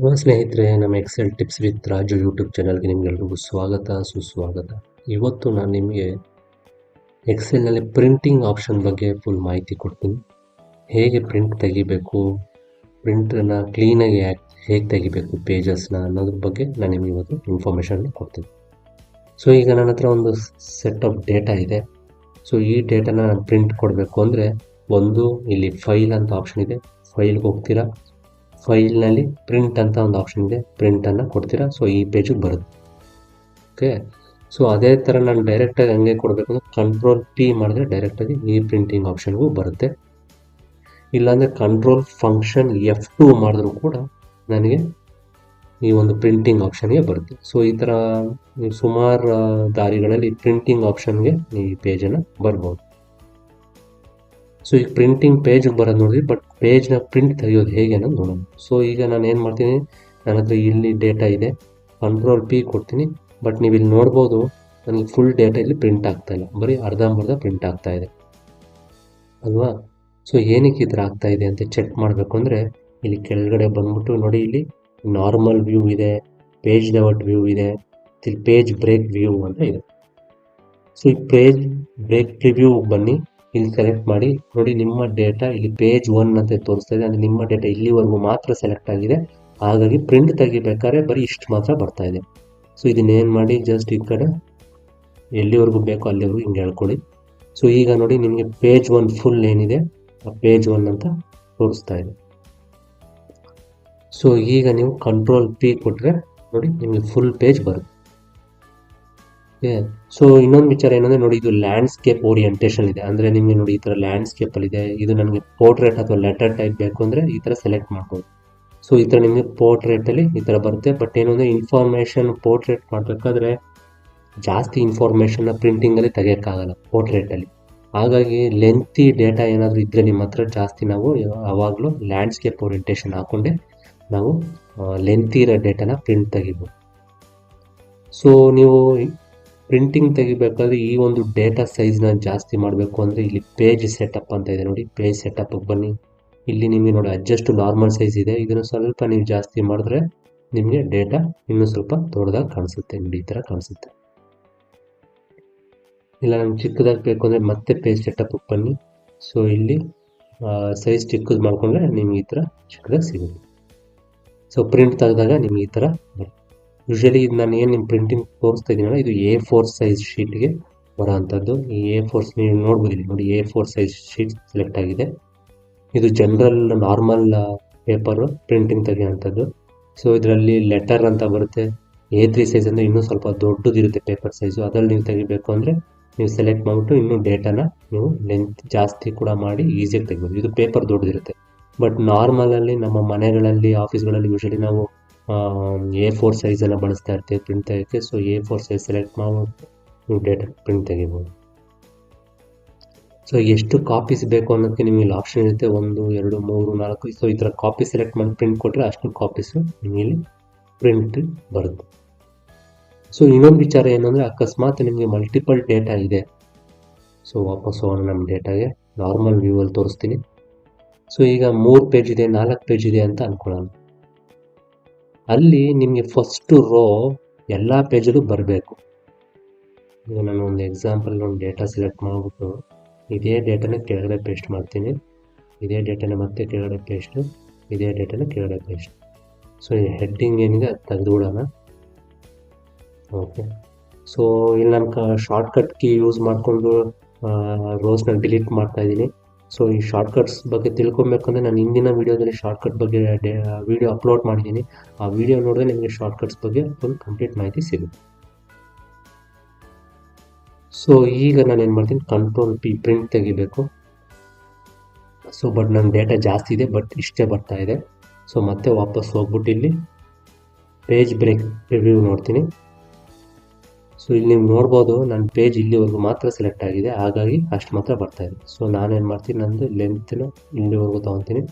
ನಮಸ್ತೆ ಸ್ನೇಹಿತರೆ, ನಮ್ಮ Excel tips with Raju YouTube ಚಾನಲ್ಗೆ ನಿಮಗೆಲ್ರಿಗೂ ಸ್ವಾಗತ, ಸುಸ್ವಾಗತ. ಇವತ್ತು ನಾನು ನಿಮಗೆ ಎಕ್ಸೆಲ್ನಲ್ಲಿ ಪ್ರಿಂಟಿಂಗ್ ಆಪ್ಷನ್ ಬಗ್ಗೆ ಫುಲ್ ಮಾಹಿತಿ ಕೊಡ್ತೀನಿ. ಹೇಗೆ ಪ್ರಿಂಟ್ ತೆಗಿಬೇಕು ಪ್ರಿಂಟನ್ನು ಕ್ಲೀನಾಗಿ ಯಾಕೆ ಹೇಗೆ ತೆಗಿಬೇಕು ಪೇಜಸ್ನ ಅನ್ನೋದ್ರ ಬಗ್ಗೆ ನಾನು ನಿಮಗೆ ಇವತ್ತು ಇನ್ಫಾರ್ಮೇಷನ್ ಕೊಡ್ತೀನಿ. ಸೊ ಈಗ ನನ್ನ ಹತ್ರ ಒಂದು ಸೆಟ್ ಆಫ್ ಡೇಟಾ ಇದೆ. ಸೊ ಈ ಡೇಟಾನ ನಾನು ಪ್ರಿಂಟ್ ಕೊಡಬೇಕು ಅಂದರೆ ಒಂದು, ಇಲ್ಲಿ ಫೈಲ್ ಅಂತ ಆಪ್ಷನ್ ಇದೆ. ಫೈಲ್ಗೆ ಹೋಗ್ತೀರಾ? ಫೈಲ್ನಲ್ಲಿ ಪ್ರಿಂಟ್ ಅಂತ ಒಂದು ಆಪ್ಷನ್ ಇದೆ. ಪ್ರಿಂಟನ್ನು ಕೊಡ್ತೀರಾ? ಸೊ ಈ ಪೇಜಿಗೆ ಬರುತ್ತೆ. ಓಕೆ ಸೊ ಅದೇ ಥರ ನಾನು ಡೈರೆಕ್ಟಾಗಿ ಹಂಗೆ ಕೊಡಬೇಕು ಅಂದರೆ ಕಂಟ್ರೋಲ್ ಪಿ ಮಾಡಿದ್ರೆ ಡೈರೆಕ್ಟಾಗಿ ಈ ಪ್ರಿಂಟಿಂಗ್ ಆಪ್ಷನ್ಗೂ ಬರುತ್ತೆ. ಇಲ್ಲಾಂದರೆ ಕಂಟ್ರೋಲ್ ಫಂಕ್ಷನ್ ಎಫ್ ಟು ಮಾಡಿದ್ರು ಕೂಡ ನನಗೆ ಈ ಒಂದು ಪ್ರಿಂಟಿಂಗ್ ಆಪ್ಷನ್ಗೆ ಬರುತ್ತೆ. ಸೊ ಈ ಥರ ಸುಮಾರು ದಾರಿಗಳಲ್ಲಿ ಪ್ರಿಂಟಿಂಗ್ ಆಪ್ಷನ್ಗೆ ಈ ಪೇಜನ್ನು ಬರ್ಬೋದು. ಸೊ ಈಗ ಪ್ರಿಂಟಿಂಗ್ ಪೇಜ್ ಬರೋದು ನೋಡಿದ್ವಿ ಬಟ್ ಪೇಜ್ನ ಪ್ರಿಂಟ್ ತೆಗೆಯೋದು ಹೇಗೆ ಅನ್ನೋದು ನೋಡೋಣ. ಸೊ ಈಗ ನಾನು ಏನು ಮಾಡ್ತೀನಿ, ನನ್ನ ಹತ್ರ ಇಲ್ಲಿ ಡೇಟಾ ಇದೆ ಕಂಟ್ರೋಲ್ ಪಿ ಕೊಡ್ತೀನಿ ಬಟ್ ನೀವು ಇಲ್ಲಿ ನೋಡ್ಬೋದು, ನನಗೆ ಫುಲ್ ಡೇಟಾ ಇಲ್ಲಿ ಪ್ರಿಂಟ್ ಆಗ್ತಾ ಇಲ್ಲ. ಬರೀ ಅರ್ಧಂಬರ್ಧ ಪ್ರಿಂಟ್ ಆಗ್ತಾ ಇದೆ. ಅಲ್ವಾ? ಸೊ ಏನಕ್ಕೆ ಈ ಆಗ್ತಾ ಇದೆ ಅಂತ ಚೆಕ್ ಮಾಡಬೇಕು ಅಂದರೆ, ಇಲ್ಲಿ ಕೆಳಗಡೆ ಬಂದ್ಬಿಟ್ಟು ನೋಡಿ ಇಲ್ಲಿ ನಾರ್ಮಲ್ ವ್ಯೂ ಇದೆ ಪೇಜ್ ಲೆವಟ್ ವ್ಯೂ ಇದೆ, ಇಲ್ಲಿ ಪೇಜ್ ಬ್ರೇಕ್ ವ್ಯೂ ಅಂತ ಇದೆ. ಸೊ ಈ ಪೇಜ್ ಬ್ರೇಕ್ ರಿವ್ಯೂ ಬನ್ನಿ. ಇಲ್ಲಿ ಸೆಲೆಕ್ಟ್ ಮಾಡಿ, ನೋಡಿ ನಿಮ್ಮ ಡೇಟಾ ಇಲ್ಲಿ ಪೇಜ್ ಒನ್ ಅಂತ ತೋರಿಸ್ತಾ ಇದೆ. ಅಂದರೆ ನಿಮ್ಮ ಡೇಟಾ ಇಲ್ಲಿವರೆಗೂ ಮಾತ್ರ ಸೆಲೆಕ್ಟ್ ಆಗಿದೆ. ಹಾಗಾಗಿ ಪ್ರಿಂಟ್ ತೆಗಿಬೇಕಾದ್ರೆ ಬರೀ ಇಷ್ಟು ಮಾತ್ರ ಬರ್ತಾ ಇದೆ. ಸೊ ಇದನ್ನೇನು ಮಾಡಿ ಜಸ್ಟ್ ಈ ಕಡೆ ಎಲ್ಲಿವರೆಗೂ ಬೇಕೋ ಅಲ್ಲಿವರೆಗೂ ಹಿಂಗೆ ಹೇಳ್ಕೊಳ್ಳಿ. ಸೊ ಈಗ ನೋಡಿ ನಿಮಗೆ ಪೇಜ್ ಒನ್ ಫುಲ್ ಏನಿದೆ, ಆ ಪೇಜ್ ಒನ್ ಅಂತ ತೋರಿಸ್ತಾ ಇದೆ. ಸೊ ಈಗ ನೀವು ಕಂಟ್ರೋಲ್ ಪಿ ಕೊಟ್ಟರೆ ನೋಡಿ ನಿಮಗೆ ಫುಲ್ ಪೇಜ್ ಬರುತ್ತೆ. ಓಕೆ ಸೊ ಇನ್ನೊಂದು ವಿಚಾರ ಏನಂದರೆ ನೋಡಿ, ಇದು ಲ್ಯಾಂಡ್ಸ್ಕೇಪ್ ಓರಿಯಂಟೇಷನ್ ಇದೆ. ಅಂದರೆ ನಿಮಗೆ ನೋಡಿ ಈ ಲ್ಯಾಂಡ್ಸ್ಕೇಪಲ್ಲಿ ಇದೆ. ಇದು ನನಗೆ ಪೋರ್ಟ್ರೇಟ್ ಅಥವಾ ಲೆಟರ್ ಟೈಪ್ ಬೇಕು ಅಂದರೆ ಈ ಥರ ಸೆಲೆಕ್ಟ್ ಮಾಡ್ಬೋದು ಸೊ ಈ ಥರ ನಿಮಗೆ ಪೋರ್ಟ್ರೇಟಲ್ಲಿ ಈ ಥರ ಬರುತ್ತೆ. ಬಟ್ ಏನು ಅಂದರೆ ಇನ್ಫಾರ್ಮೇಷನ್ ಪೋರ್ಟ್ರೇಟ್ ಮಾಡಬೇಕಾದ್ರೆ ಜಾಸ್ತಿ ಇನ್ಫಾರ್ಮೇಷನ್ನ ಪ್ರಿಂಟಿಂಗಲ್ಲಿ ಪೋರ್ಟ್ರೇಟ್ ಪೋರ್ಟ್ರೇಟಲ್ಲಿ ಹಾಗಾಗಿ ಲೆಂತಿ ಡೇಟಾ ಏನಾದರೂ ಇದ್ದರೆ ನಿಮ್ಮ ಹತ್ರ ಜಾಸ್ತಿ ನಾವು ಯಾವಾಗಲೂ ಲ್ಯಾಂಡ್ಸ್ಕೇಪ್ ಓರಿಯಂಟೇಷನ್ ಹಾಕೊಂಡೆ ನಾವು ಲೆಂತಿ ಇರೋ ಡೇಟಾನ ಪ್ರಿಂಟ್ ತೆಗಿಬೋದು. ಸೊ ನೀವು ಪ್ರಿಂಟಿಂಗ್ ತೆಗಿಬೇಕಾದ್ರೆ ಈ ಒಂದು ಡೇಟಾ ಸೈಜ್ನ ಜಾಸ್ತಿ ಮಾಡಬೇಕು ಅಂದರೆ ಇಲ್ಲಿ ಪೇಜ್ ಸೆಟಪ್ ಅಂತ ಇದೆ ನೋಡಿ. ಪೇಜ್ ಸೆಟಪ್ಗೆ ಬನ್ನಿ. ಇಲ್ಲಿ ನಿಮಗೆ ನೋಡಿ ಅಡ್ಜಸ್ಟ್ ನಾರ್ಮಲ್ ಸೈಜ್ ಇದೆ. ಇದನ್ನು ಸ್ವಲ್ಪ ನೀವು ಜಾಸ್ತಿ ಮಾಡಿದ್ರೆ ನಿಮಗೆ ಡೇಟಾ ಇನ್ನೂ ಸ್ವಲ್ಪ ದೊಡ್ಡದಾಗಿ ಕಾಣಿಸುತ್ತೆ. ನೋಡಿ, ಈ ಥರ ಕಾಣಿಸುತ್ತೆ. ಇಲ್ಲ, ನಮ್ಗೆ ಚಿಕ್ಕದಾಗಿ ಬೇಕು ಅಂದರೆ ಮತ್ತೆ ಪೇಜ್ ಸೆಟಪ್ಗೆ ಬನ್ನಿ. ಸೊ ಇಲ್ಲಿ ಸೈಜ್ ಚಿಕ್ಕದು ಮಾಡಿಕೊಂಡ್ರೆ ನಿಮ್ಗೆ ಈ ಥರ ಚಿಕ್ಕದಾಗಿ ಸಿಗುತ್ತೆ. ಸೊ ಪ್ರಿಂಟ್ ತೆಗೆದಾಗ ನಿಮ್ಗೆ ಈ ಥರ ಬರುತ್ತೆ. ಯೂಶಲಿ ಇದು ನಾನು ಏನು ನಿಮ್ಮ ಪ್ರಿಂಟಿಂಗ್ ತೋರಿಸ್ತಾ ಇದ್ದೀನಲ್ಲ ಇದು ಎ ಫೋರ್ ಸೈಜ್ ಶೀಟ್ಗೆ ಬರೋ ಅಂಥದ್ದು ಈ ಎ ಫೋರ್ಸ್ ನೀವು ನೋಡ್ಬೋದು ನೋಡಿ A four size sheet select ಆಗಿದೆ. ಇದು ಜನರಲ್ ನಾರ್ಮಲ್ ಪೇಪರು ಪ್ರಿಂಟಿಂಗ್ ತೆಗೆಯೋಂಥದ್ದು ಸೊ ಇದರಲ್ಲಿ ಲೆಟರ್ ಅಂತ ಬರುತ್ತೆ. ಎ ತ್ರೀ ಸೈಜ್ ಅಂದರೆ ಇನ್ನೂ ಸ್ವಲ್ಪ ದೊಡ್ಡದಿರುತ್ತೆ ಪೇಪರ್ ಸೈಜು ಅದರಲ್ಲಿ ನೀವು ತೆಗಿಬೇಕು ಅಂದರೆ ನೀವು ಸೆಲೆಕ್ಟ್ ಮಾಡಿಬಿಟ್ಟು ಇನ್ನೂ ಡೇಟಾನ ನೀವು ಲೆಂತ್ ಜಾಸ್ತಿ ಕೂಡ ಮಾಡಿ ಈಸಿಯಾಗಿ ತೆಗಿಬೋದು. ಇದು ಪೇಪರ್ ದೊಡ್ಡದಿರುತ್ತೆ. ಬಟ್ ನಾರ್ಮಲಲ್ಲಿ ನಮ್ಮ ಮನೆಗಳಲ್ಲಿ ಆಫೀಸ್ಗಳಲ್ಲಿ ಯೂಶಲಿ ನಾವು ಎ ಫೋರ್ ಸೈಜೆಲ್ಲ ಬಳಸ್ತಾ ಇರ್ತೀವಿ print ತೆಗೆಯೋಕ್ಕೆ so A four size select ಮಾಡಿ ಡೇಟಾ ಪ್ರಿಂಟ್ ತೆಗಿಬೋದು. ಸೊ ಎಷ್ಟು ಕಾಪೀಸ್ ಬೇಕು ಅನ್ನೋದಕ್ಕೆ ನಿಮಗೆ ಇಲ್ಲಿ ಆಪ್ಷನ್ ಇರುತ್ತೆ. ಒಂದು, ಎರಡು, ಮೂರು, ನಾಲ್ಕು. ಸೊ ಈ ಥರ ಕಾಪಿ ಸೆಲೆಕ್ಟ್ ಮಾಡಿ ಪ್ರಿಂಟ್ ಕೊಟ್ಟರೆ ಅಷ್ಟು ಕಾಪೀಸು ನಿಮಗೆ ಇಲ್ಲಿ ಪ್ರಿಂಟ್ ಬರುತ್ತೆ. ಸೊ ಇನ್ನೊಂದು ವಿಚಾರ ಏನಂದರೆ, ಅಕಸ್ಮಾತ್ ನಿಮಗೆ ಮಲ್ಟಿಪಲ್ ಡೇಟಾ ಇದೆ. ಸೊ ವಾಪಸ್ ಹೋಗೋಣ ನಮ್ಮ ಡೇಟಾಗೆ ನಾರ್ಮಲ್ ವ್ಯೂವಲ್ಲಿ ತೋರಿಸ್ತೀನಿ. ಸೊ ಈಗ ಮೂರು ಪೇಜ್ ಇದೆ, ನಾಲ್ಕು ಪೇಜ್ ಇದೆ ಅಂತ ಅಂದ್ಕೊಳ್ಳೋಣ ಅಲ್ಲಿ ನಿಮಗೆ ಫಸ್ಟು ರೋ ಎಲ್ಲ ಪೇಜಲ್ಲೂ ಬರಬೇಕು. ಈಗ ನಾನು ಒಂದು ಎಕ್ಸಾಂಪಲ್ ಒಂದು ಡೇಟಾ ಸೆಲೆಕ್ಟ್ ಮಾಡಿಬಿಟ್ಟು ಇದೇ ಡೇಟಾನ ಕೆಳಗಡೆ ಪೇಸ್ಟ್ ಮಾಡ್ತೀನಿ. ಇದೇ ಡೇಟಾನ ಮತ್ತೆ ಕೆಳಗಡೆ ಪೇಸ್ಟು ಇದೇ ಡೇಟಾನ ಕೆಳಗಡೆ ಪೇಸ್ಟ್ ಸೊ ಈ ಹೆಡ್ಡಿಂಗ್ ಏನಿದೆ ಅದು ತೆಗೆದುಬಿಡೋಣ. ಓಕೆ ಸೊ ಇಲ್ಲಿ ನಾನು ಶಾರ್ಟ್ಕಟ್ ಕೀ ಯೂಸ್ ಮಾಡಿಕೊಂಡು ರೋಸ್ನ ಡಿಲೀಟ್ ಮಾಡ್ತಾ ಇದ್ದೀನಿ. ಸೊ ಈ ಶಾರ್ಟ್ಕಟ್ಸ್ ಬಗ್ಗೆ ತಿಳ್ಕೊಬೇಕಂದ್ರೆ ನಾನು ಹಿಂದಿನ ವೀಡಿಯೋದಲ್ಲಿ ಶಾರ್ಟ್ಕಟ್ ಬಗ್ಗೆ ವೀಡಿಯೋ ಅಪ್ಲೋಡ್ ಮಾಡಿದ್ದೀನಿ. ಆ ವಿಡಿಯೋ ನೋಡಿದ್ರೆ ನಿಮಗೆ ಶಾರ್ಟ್ಕಟ್ಸ್ ಬಗ್ಗೆ ಫುಲ್ ಕಂಪ್ಲೀಟ್ ಮಾಹಿತಿ ಸಿಗುತ್ತೆ. ಸೊ ಈಗ ನಾನು ಏನು ಮಾಡ್ತೀನಿ? ಕಂಟ್ರೋಲ್ ಪಿ ಪ್ರಿಂಟ್ ತೆಗಿಬೇಕು. ಸೊ ಬಟ್ ನನ್ನ ಡೇಟಾ ಜಾಸ್ತಿ ಇದೆ ಬಟ್ ಇಷ್ಟೇ ಬರ್ತಾ ಇದೆ. ಸೊ ಮತ್ತೆ ವಾಪಸ್ ಹೋಗ್ಬಿಟ್ಟು ಇಲ್ಲಿ ಪೇಜ್ ಬ್ರೇಕ್ ರಿವ್ಯೂ ನೋಡ್ತೀನಿ. ಸೊ ಇಲ್ಲಿ ನೀವು ನೋಡ್ಬೋದು, ನನ್ನ ಪೇಜ್ ಇಲ್ಲಿವರೆಗೂ ಮಾತ್ರ ಸೆಲೆಕ್ಟ್ ಆಗಿದೆ. ಹಾಗಾಗಿ ಅಷ್ಟು ಮಾತ್ರ ಬರ್ತಾ ಇದೆ. ಸೊ ನಾನೇನು ಮಾಡ್ತೀನಿ ನಂದು ಲೆಂತ್ನ ಇಲ್ಲಿವರೆಗೂ ತೊಗೊತೀನಿ.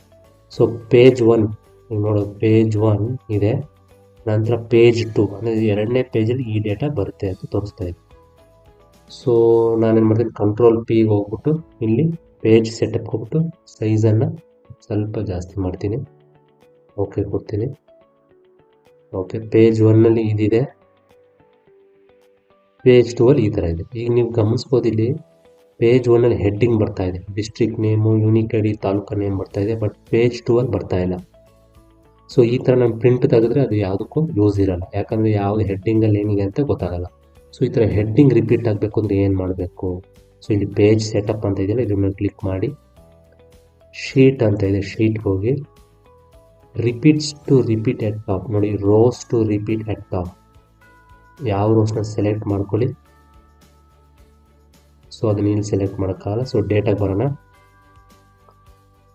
ಸೊ ಪೇಜ್ ಒನ್ ನೀವು ನೋಡೋದು ಪೇಜ್ ಒನ್ ಇದೆ. ನಂತರ ಪೇಜ್ ಟು ಅಂದರೆ ಎರಡನೇ ಪೇಜಲ್ಲಿ ಈ ಡೇಟಾ ಬರುತ್ತೆ ಅಂತ ತೋರಿಸ್ತಾ ಇದೆ. ಸೊ ನಾನೇನು ಮಾಡ್ತೀನಿ ಕಂಟ್ರೋಲ್ ಪಿ ಹೋಗ್ಬಿಟ್ಟು ಇಲ್ಲಿ ಪೇಜ್ ಸೆಟಪ್ ಹೋಗ್ಬಿಟ್ಟು ಸೈಜನ್ನು ಸ್ವಲ್ಪ ಜಾಸ್ತಿ ಮಾಡ್ತೀನಿ. ಓಕೆ ಕೊಡ್ತೀನಿ. ಓಕೆ ಪೇಜ್ ಒನ್ನಲ್ಲಿ ಇದಿದೆ. ಪೇಜ್ ಟು ಅಲ್ಲಿ ಈ ಥರ ಇದೆ. ಈಗ ನೀವು ಗಮನಿಸ್ಬೋದು ಇಲ್ಲಿ ಪೇಜ್ ಒನ್ನಲ್ಲಿ ಹೆಡ್ಡಿಂಗ್ ಬರ್ತಾ ಇದೆ. District name unique I D taluk name ಬರ್ತಾ ಇದೆ. ಬಟ್ ಪೇಜ್ ಟು ಅಲ್ಲಿ ಬರ್ತಾ ಇಲ್ಲ. ಸೊ ಈ ಥರ ನಾನು ಪ್ರಿಂಟ್ ತೆಗೆದ್ರೆ ಅದು ಯಾವುದಕ್ಕೂ ಯೂಸ್ ಇರಲ್ಲ. ಯಾಕಂದರೆ ಯಾವುದು ಹೆಡ್ಡಿಂಗಲ್ಲಿ ಏನಿದೆ ಅಂತ ಗೊತ್ತಾಗಲ್ಲ. ಸೊ ಈ ಥರ ಹೆಡ್ಡಿಂಗ್ ರಿಪೀಟ್ ಆಗಬೇಕು ಅಂದರೆ ಏನು ಮಾಡಬೇಕು? ಸೊ ಇಲ್ಲಿ ಪೇಜ್ ಸೆಟಪ್ ಅಂತ ಇದೆಯಲ್ಲ, ಇದ್ರ ಮೇಲೆ ಕ್ಲಿಕ್ ಮಾಡಿ. ಶೀಟ್ ಅಂತ ಇದೆ. ಶೀಟ್ಗೆ ಹೋಗಿ repeats to repeat at top ನೋಡಿ rows to repeat at top ಯಾವ ರೋಸ್ನ ಸೆಲೆಕ್ಟ್ ಮಾಡ್ಕೊಳ್ಳಿ. ಸೊ ಅದನ್ನ ಇಲ್ಲಿ ಸೆಲೆಕ್ಟ್ ಮಾಡೋಕ್ಕಾಗಲ್ಲ ಸೊ ಡೇಟಾಗೆ ಬರೋಣ.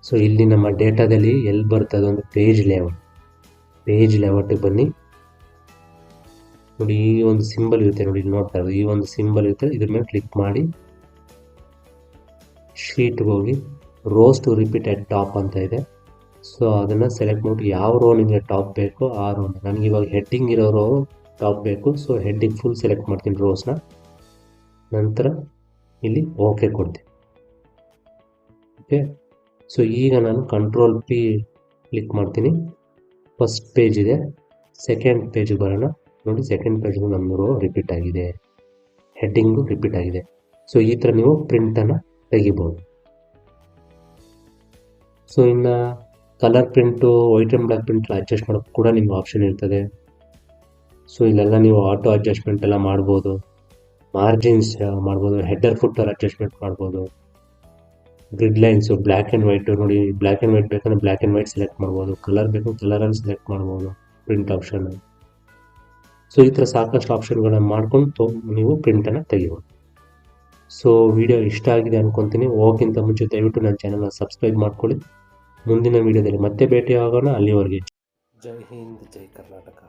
ಸೊ ಇಲ್ಲಿ ನಮ್ಮ ಡೇಟಾದಲ್ಲಿ ಎಲ್ಲಿ ಬರ್ತದೆ ಒಂದು ಪೇಜ್ ಲೇಔಟ್ ಪೇಜ್ ಲೇಔಟಿಗೆ ಬನ್ನಿ. ನೋಡಿ, ಈ ಒಂದು ಸಿಂಬಲ್ ಇರುತ್ತೆ ನೋಡಿ, ಇಲ್ಲಿ ನೋಡ್ತಾ ಇರೋದು. ಈ ಒಂದು ಸಿಂಬಲ್ ಇರುತ್ತೆ. ಇದ್ರ ಮೇಲೆ ಕ್ಲಿಕ್ ಮಾಡಿ. ಶೀಟ್ಗೆ ಹೋಗಿ. Rows to repeat at top ಅಂತ ಇದೆ. ಸೊ ಅದನ್ನು ಸೆಲೆಕ್ಟ್ ಮಾಡಿ ಯಾವ ರೋ ನಿಮಗೆ ಟಾಪ್ ಬೇಕೋ ಆ ರೋ ನನಗೆ ಇವಾಗ ಹೆಡ್ಡಿಂಗ್ ಇರೋ ರೋ ಟಾಪ್ ಬೇಕು ಸೊ ಹೆಡ್ಡಿಗೆ ಫುಲ್ ಸೆಲೆಕ್ಟ್ ಮಾಡ್ತೀನಿ ರೋಸ್ನ ನಂತರ ಇಲ್ಲಿ ಓಕೆ ಕೊಡ್ತೀನಿ. ಓಕೆ ಸೊ ಈಗ ನಾನು ಕಂಟ್ರೋಲ್ ಪಿ ಕ್ಲಿಕ್ ಮಾಡ್ತೀನಿ. ಫಸ್ಟ್ ಪೇಜ್ ಇದೆ. ಸೆಕೆಂಡ್ ಪೇಜಿಗೆ ಬರೋಣ. ನೋಡಿ ಸೆಕೆಂಡ್ ಪೇಜ್ಗೂ ನಮ್ಮ ರೋ ರಿಪೀಟ್ ಆಗಿದೆ. ಹೆಡ್ಡಿಂಗು ರಿಪೀಟ್ ಆಗಿದೆ. ಸೊ ಈ ಥರ ನೀವು ಪ್ರಿಂಟನ್ನು ತೆಗಿಬೋದು. ಸೊ ಇನ್ನು colour print white and black print adjust ಮಾಡೋಕ್ಕೆ ಕೂಡ ನಿಮ್ಗೆ ಆಪ್ಷನ್ ಇರ್ತದೆ. ಸೊ ಇಲ್ಲೆಲ್ಲ ನೀವು ಆಟೋ ಅಡ್ಜಸ್ಟ್ಮೆಂಟ್ ಎಲ್ಲ ಮಾಡ್ಬೋದು. ಮಾರ್ಜಿನ್ಸ್ ಮಾಡ್ಬೋದು. ಹೆಡ್ಡರ್ ಫುಟ್ಟರ್ ಅಡ್ಜಸ್ಟ್ಮೆಂಟ್ ಮಾಡ್ಬೋದು. Grid lines black and white ನೋಡಿ ಬ್ಲ್ಯಾಕ್ ಆ್ಯಂಡ್ ವೈಟ್ ಬೇಕಂದ್ರೆ ಬ್ಲ್ಯಾಕ್ ಆ್ಯಂಡ್ ವೈಟ್ ಸೆಲೆಕ್ಟ್ ಮಾಡ್ಬೋದು. ಕಲರ್ ಬೇಕು ಕಲರಲ್ಲಿ ಸೆಲೆಕ್ಟ್ ಮಾಡ್ಬೋದು. ಪ್ರಿಂಟ್ ಆಪ್ಷನ್ ಸೊ ಈ ಥರ ಸಾಕಷ್ಟು ಆಪ್ಷನ್ಗಳನ್ನು ಮಾಡ್ಕೊಂಡು ನೀವು ಪ್ರಿಂಟನ್ನು ತೆಗಿಬೋದು. ಸೊ ವಿಡಿಯೋ ಇಷ್ಟ ಆಗಿದೆ ಅನ್ಕೊತೀನಿ. ಹೋಗಿಂತ ಮುಂಚೆ ದಯವಿಟ್ಟು ನನ್ನ ಚಾನಲ್ನ ಸಬ್ಸ್ಕ್ರೈಬ್ ಮಾಡ್ಕೊಳ್ಳಿ. ಮುಂದಿನ ವಿಡಿಯೋದಲ್ಲಿ ಮತ್ತೆ ಭೇಟಿ ಆಗೋಣ ಅಲ್ಲಿವರೆಗೆ ಜೈ ಹಿಂದ್, ಜೈ ಕರ್ನಾಟಕ.